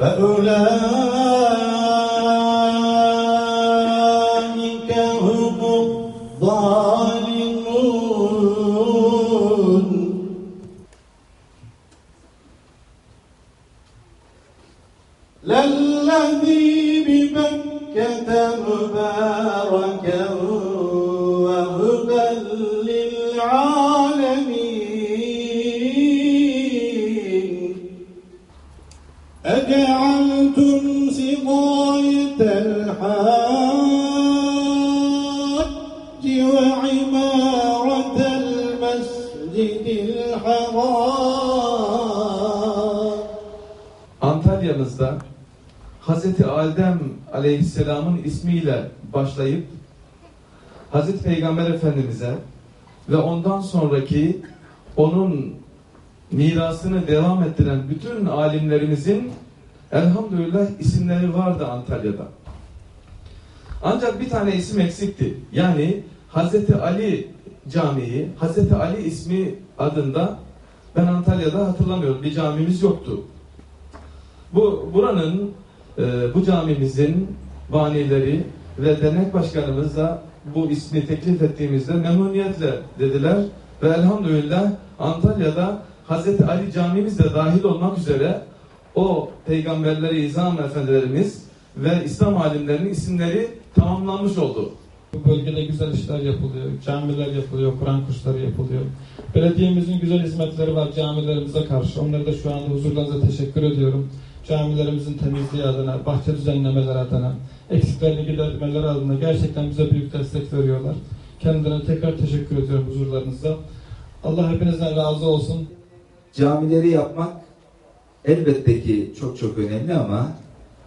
أولئك هم الظالمون. للذي بمكة مباركا أجعلتم سقاية الحاج وعمارة المسجد الحرام Antalya'mızda Hazreti Adem Aleyhisselam'ın ismiyle başlayıp Hazreti Peygamber Efendimiz'e ve ondan sonraki onun mirasını devam ettiren bütün alimlerimizin elhamdülillah isimleri vardı Antalya'da. Ancak bir tane isim eksikti. Yani Hazreti Ali Camii, Hazreti Ali ismi adında ben Antalya'da hatırlamıyorum. Bir camimiz yoktu. Bu buranın e, bu camimizin vanileri ve dernek başkanımız da bu ismi teklif ettiğimizde memnuniyetle dediler ve elhamdülillah Antalya'da Hazreti Ali camimiz de dahil olmak üzere o peygamberleri izam efendilerimiz ve İslam alimlerinin isimleri tamamlanmış oldu. Bu bölgede güzel işler yapılıyor, camiler yapılıyor, Kur'an kursları yapılıyor. Belediyemizin güzel hizmetleri var camilerimize karşı. Onlara da şu anda huzurlarınıza teşekkür ediyorum. Camilerimizin temizliği adına, bahçe düzenlemeler adına, eksiklerini gidermeleri adına gerçekten bize büyük destek veriyorlar. Kendilerine tekrar teşekkür ediyorum huzurlarınızda. Allah hepinizden razı olsun. Camileri yapmak elbette ki çok çok önemli ama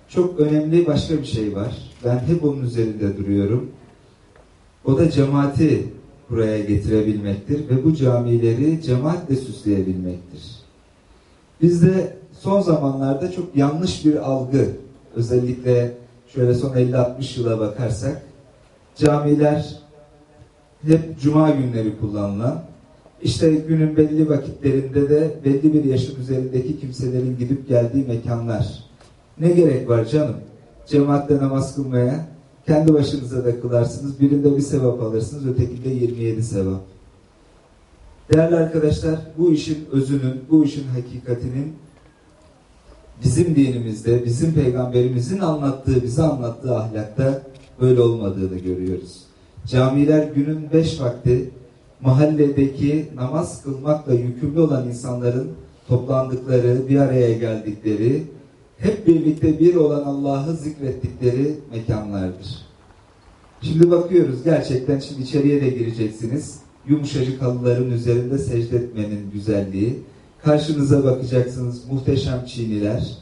çok önemli başka bir şey var. Ben hep onun üzerinde duruyorum. O da cemaati buraya getirebilmektir ve bu camileri cemaatle süsleyebilmektir. Bizde son zamanlarda çok yanlış bir algı, özellikle şöyle son 50-60 yıla bakarsak, camiler hep cuma günleri kullanılan, işte günün belli vakitlerinde de belli bir yaşın üzerindeki kimselerin gidip geldiği mekanlar. Ne gerek var canım? Cemaatle namaz kılmaya kendi başınıza da kılarsınız. Birinde bir sevap alırsınız, ötekinde 27 sevap. Değerli arkadaşlar, bu işin özünün, bu işin hakikatinin bizim dinimizde, bizim peygamberimizin anlattığı, bize anlattığı ahlakta böyle olmadığını görüyoruz. Camiler günün beş vakti mahalledeki namaz kılmakla yükümlü olan insanların toplandıkları, bir araya geldikleri, hep birlikte bir olan Allah'ı zikrettikleri mekanlardır. Şimdi bakıyoruz gerçekten şimdi içeriye de gireceksiniz. Yumuşacık halıların üzerinde secde etmenin güzelliği. Karşınıza bakacaksınız muhteşem çiniler.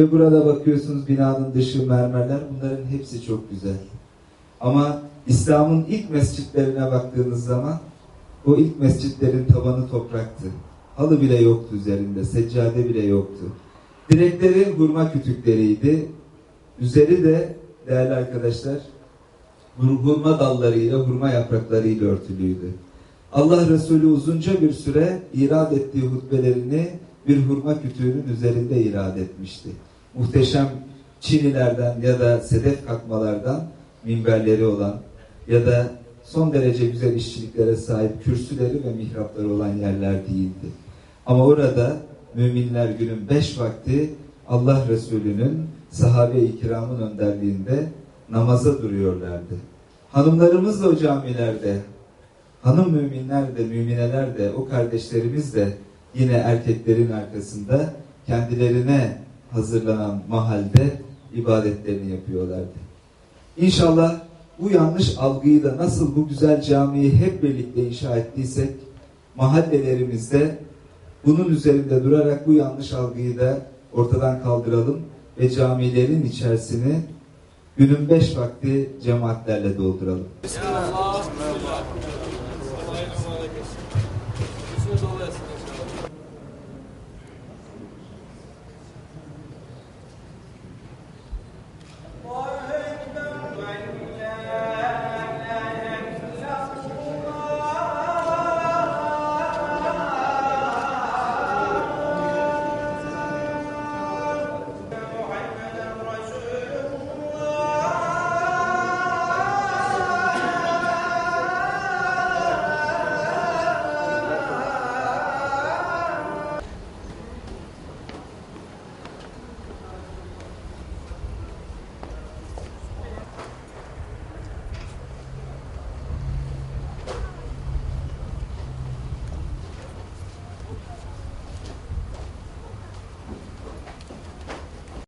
Ve burada bakıyorsunuz binanın dışı mermerler bunların hepsi çok güzel. Ama İslam'ın ilk mescitlerine baktığınız zaman o ilk mescitlerin tabanı topraktı. Halı bile yoktu üzerinde, seccade bile yoktu. Direkleri hurma kütükleriydi. Üzeri de değerli arkadaşlar hurma dallarıyla, hurma yapraklarıyla örtülüydü. Allah Resulü uzunca bir süre irad ettiği hutbelerini bir hurma kütüğünün üzerinde irad etmişti. Muhteşem çinilerden ya da sedef katmalardan minberleri olan ya da son derece güzel işçiliklere sahip kürsüleri ve mihrapları olan yerler değildi. Ama orada müminler günün beş vakti Allah Resulü'nün sahabe-i kiramın önderliğinde namaza duruyorlardı. Hanımlarımız da o camilerde, hanım müminler de, mümineler de, o kardeşlerimiz de yine erkeklerin arkasında kendilerine hazırlanan mahalde ibadetlerini yapıyorlardı. İnşallah bu yanlış algıyı da nasıl bu güzel camiyi hep birlikte inşa ettiysek mahallelerimizde bunun üzerinde durarak bu yanlış algıyı da ortadan kaldıralım ve camilerin içerisini günün beş vakti cemaatlerle dolduralım. Bismillah.